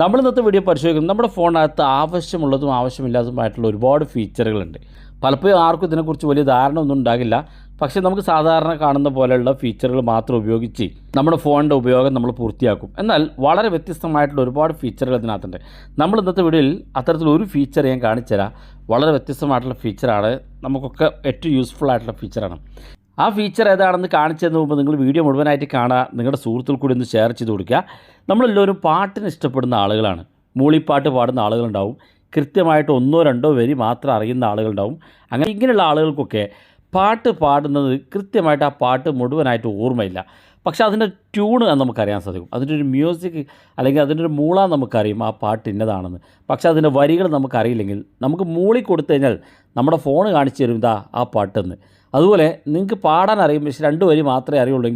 നമ്മൾ ഇന്നത്തെ വീഡിയോ പരിശോധിക്കുന്നത് നമ്മുടെ ഫോണിനകത്ത് ആവശ്യമുള്ളതും ആവശ്യമില്ലാത്തതുമായിട്ടുള്ള ഒരുപാട് ഫീച്ചറുകളുണ്ട് പലപ്പോഴും ആർക്കും ഇതിനെക്കുറിച്ച് വലിയ ധാരണ ഒന്നും ഉണ്ടാകില്ല. പക്ഷേ നമുക്ക് സാധാരണ കാണുന്ന പോലെയുള്ള ഫീച്ചറുകൾ മാത്രം ഉപയോഗിച്ച് നമ്മുടെ ഫോണിന്റെ ഉപയോഗം നമ്മൾ പൂർത്തിയാക്കും. എന്നാൽ വളരെ വ്യത്യസ്തമായിട്ടുള്ള ഒരുപാട് ഫീച്ചറുകൾ ഇതിനകത്തുണ്ട്. നമ്മൾ ഇന്നത്തെ വീഡിയോയിൽ അത്തരത്തിലൊരു ഫീച്ചർ ഞാൻ കാണിച്ചു തരാം വളരെ വ്യത്യസ്തമായിട്ടുള്ള ഫീച്ചറാണ് നമുക്കൊക്കെ ഏറ്റവും യൂസ്ഫുൾ ആയിട്ടുള്ള ഫീച്ചറാണ് ആ ഫീച്ചർ ഏതാണെന്ന് കാണിച്ചതിന് മുമ്പ് നിങ്ങൾ വീഡിയോ മുഴുവനായിട്ട് കാണുക നിങ്ങളുടെ സുഹൃത്തുക്കൾ കൂടി ഒന്ന് ഷെയർ ചെയ്ത് കൊടുക്കുക. നമ്മളെല്ലാവരും പാട്ടിന് ഇഷ്ടപ്പെടുന്ന ആളുകളാണ്. മൂളിപ്പാട്ട് പാടുന്ന ആളുകളുണ്ടാവും. കൃത്യമായിട്ട് ഒന്നോ രണ്ടോ വരി മാത്രം അറിയുന്ന ആളുകളുണ്ടാവും. അങ്ങനെ ഇങ്ങനെയുള്ള ആളുകൾക്കൊക്കെ പാട്ട് പാടുന്നത് കൃത്യമായിട്ട് ആ പാട്ട് മുഴുവനായിട്ട് ഓർമ്മയില്ല. പക്ഷേ അതിന്റെ ട്യൂണ് നമുക്കറിയാൻ സാധിക്കും. അതിന്റെ ഒരു മ്യൂസിക് അല്ലെങ്കിൽ അതിന്റെ ഒരു മൂള നമുക്കറിയും ആ പാട്ട് ഇന്നതാണെന്ന്. പക്ഷേ അതിന്റെ വരികൾ നമുക്കറിയില്ലെങ്കിൽ നമുക്ക് മൂളി കൊടുത്തു കഴിഞ്ഞാൽ നമ്മുടെ ഫോൺ കാണിച്ചു തരും ഇതാ ആ പാട്ടെന്ന്. അതുപോലെ നിങ്ങൾക്ക് പാടാൻ അറിയും പക്ഷേ രണ്ട് വരി മാത്രമേ അറിയുള്ളൂ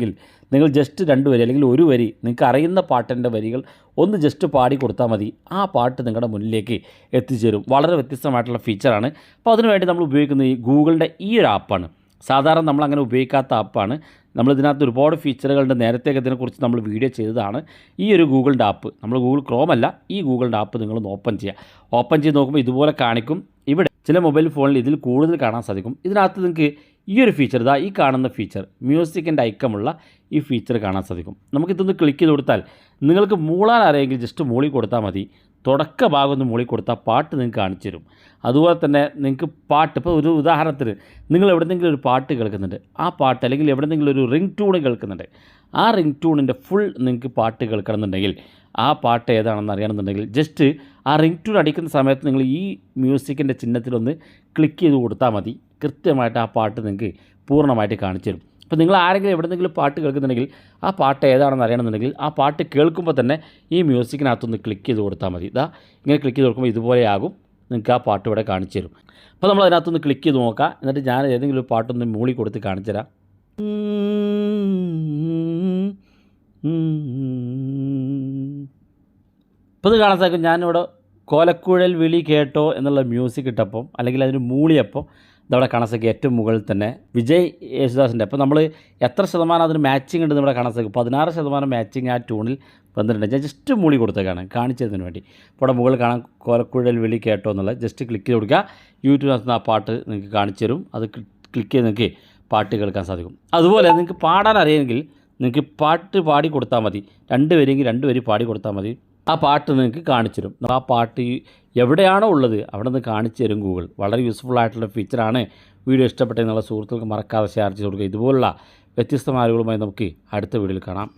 നിങ്ങൾ ജസ്റ്റ് രണ്ട് വരി അല്ലെങ്കിൽ ഒരു വരി നിങ്ങൾക്ക് അറിയുന്ന പാട്ടിന്റെ വരികൾ ഒന്ന് ജസ്റ്റ് പാടി കൊടുത്താൽ മതി. ആ പാട്ട് നിങ്ങളുടെ മുന്നിലേക്ക് എത്തിച്ചേരും വളരെ വ്യത്യസ്തമായിട്ടുള്ള ഫീച്ചറാണ് അപ്പോൾ അതിനുവേണ്ടി നമ്മൾ ഉപയോഗിക്കുന്ന ഈ ഗൂഗിളിന്റെ ഈ ഒരു ആപ്പാണ്. സാധാരണ നമ്മൾ അങ്ങനെ ഉപയോഗിക്കാത്ത ആപ്പാണ്. നമ്മൾ ഇതിനകത്ത് ഒരുപാട് ഫീച്ചറുകളുണ്ട്. നേരത്തെ ഇതിനെക്കുറിച്ച് നമ്മൾ വീഡിയോ ചെയ്തതാണ്. ഈ ഒരു ഗൂഗിളിന്റെ ആപ്പ് നമ്മൾ ഗൂഗിൾ ക്രോം അല്ല ഈ ഗൂഗിളിന്റെ ആപ്പ് നിങ്ങളൊന്ന് ഓപ്പൺ ചെയ്യുക ഓപ്പൺ ചെയ്ത് നോക്കുമ്പോൾ ഇതുപോലെ കാണിക്കും. ഇവിടെ ചില മൊബൈൽ ഫോണിൽ ഇതിൽ കൂടുതൽ കാണാൻ സാധിക്കും. ഇതിനകത്ത് നിങ്ങൾക്ക് ഈ ഒരു ഫീച്ചർ ഇതാ ഈ കാണുന്ന ഫീച്ചർ മ്യൂസിക്കിന്റെ ഐക്കമുള്ള ഈ ഫീച്ചർ കാണാൻ സാധിക്കും. നമുക്കിതൊന്ന് ക്ലിക്ക് ചെയ്ത് കൊടുത്താൽ നിങ്ങൾക്ക് മൂളാൻ അറിയെങ്കിൽ ജസ്റ്റ് മൂളി കൊടുത്താൽ മതി. തുടക്ക ഭാഗം ഒന്ന് മൂളി കൊടുത്താൽ പാട്ട് നിങ്ങൾക്ക് കാണിച്ചു തരും. അതുപോലെ തന്നെ നിങ്ങൾക്ക് പാട്ട് ഇപ്പോൾ ഒരു ഉദാഹരണത്തിന് നിങ്ങൾ എവിടെന്നെങ്കിലും ഒരു പാട്ട് കേൾക്കുന്നുണ്ട്. ആ പാട്ട് അല്ലെങ്കിൽ എവിടെന്നെങ്കിലും ഒരു റിംഗ് ട്യൂൺ കേൾക്കുന്നുണ്ട്. ആ റിംഗ് ട്യൂണിന്റെ ഫുൾ നിങ്ങൾക്ക് പാട്ട് കേൾക്കണമെന്നുണ്ടെങ്കിൽ ആ പാട്ട് ഏതാണെന്ന് അറിയണമെന്നുണ്ടെങ്കിൽ ജസ്റ്റ് ആ റിംഗ് ട്യൂൺ അടിക്കുന്ന സമയത്ത് നിങ്ങൾ ഈ മ്യൂസിക്കിന്റെ ചിഹ്നത്തിലൊന്ന് ക്ലിക്ക് ചെയ്ത് കൊടുത്താൽ മതി. കൃത്യമായിട്ട് ആ പാട്ട് നിങ്ങൾക്ക് പൂർണമായിട്ട് കാണിച്ചു തരും. അപ്പോൾ നിങ്ങൾ ആരെങ്കിലും എവിടെന്നെങ്കിലും പാട്ട് കേൾക്കുന്നുണ്ടെങ്കിൽ ആ പാട്ട് ഏതാണെന്ന് അറിയണമെന്നുണ്ടെങ്കിൽ ആ പാട്ട് കേൾക്കുമ്പോൾ തന്നെ ഈ മ്യൂസിക്കിനകത്തൊന്ന് ക്ലിക്ക് ചെയ്ത് കൊടുത്താൽ മതി. ഇതാ ഇങ്ങനെ ക്ലിക്ക് ചെയ്ത് കൊടുക്കുമ്പോൾ ഇതുപോലെയാകും. നിങ്ങൾക്ക് ആ പാട്ട് ഇവിടെ കാണിച്ചു തരും. അപ്പോൾ നമ്മൾ അതിനകത്തൊന്ന് ക്ലിക്ക് ചെയ്ത് നോക്കാം. എന്നിട്ട് ഞാൻ ഏതെങ്കിലും ഒരു പാട്ടൊന്ന് മൂളി കൊടുത്ത് കാണിച്ചു തരാം. ഇപ്പോൾ ഇത് കാണാൻ സാധിക്കും ഞാനിവിടെ കോലക്കുഴൽ വിളി കേട്ടോ എന്നുള്ള മ്യൂസിക് ഇട്ടപ്പം അല്ലെങ്കിൽ അതിന് മൂളിയപ്പോൾ ഇതവിടെ കണസക്ക് ഏറ്റവും മുകളിൽ തന്നെ വിജയ് യേശുദാസിന്റെ. അപ്പോൾ നമ്മൾ എത്ര ശതമാനം അതിന് മാച്ചിങ് ഉണ്ട് നമ്മുടെ കണസക്ക്? പതിനാറ് ശതമാനം മാച്ചിങ് ആ ട്യൂണിൽ വന്നിട്ടുണ്ട്. ഞാൻ ജസ്റ്റ് മൂളി കൊടുത്തേക്കാണ് കാണിച്ചതിന് വേണ്ടി. അപ്പോൾ അവിടെ മുകളിൽ കാണാൻ കോലക്കുഴൽ വിളി കേട്ടോ എന്നുള്ളത് ജസ്റ്റ് ക്ലിക്ക് ചെയ്ത് കൊടുക്കുക. യൂട്യൂബിനകത്ത് ആ പാട്ട് നിങ്ങൾക്ക് കാണിച്ചു തരും. അത് ക്ലിക്ക് ചെയ്ത് നിങ്ങൾക്ക് പാട്ട് കേൾക്കാൻ സാധിക്കും. അതുപോലെ നിങ്ങൾക്ക് പാടാൻ അറിയാമെങ്കിൽ നിങ്ങൾക്ക് പാട്ട് പാടി കൊടുത്താൽ മതി. രണ്ട് പേരെങ്കിൽ രണ്ട് പേര് പാടി കൊടുത്താൽ മതി. ആ പാട്ട് നിങ്ങൾക്ക് കാണിച്ചു തരും. ആ പാട്ട് എവിടെയാണോ ഉള്ളത് അവിടെ നിന്ന് കാണിച്ചു തരും ഗൂഗിൾ. വളരെ യൂസ്ഫുൾ ആയിട്ടുള്ള ഫീച്ചറാണ് വീഡിയോ ഇഷ്ടപ്പെട്ടെന്നുള്ള സുഹൃത്തുക്കൾക്ക് മറക്കാതെ ഷെയർ ചെയ്ത് കൊടുക്കുക. ഇതുപോലുള്ള അറിവുകളുമായി നമുക്ക് അടുത്ത വീഡിയോയിൽ കാണാം.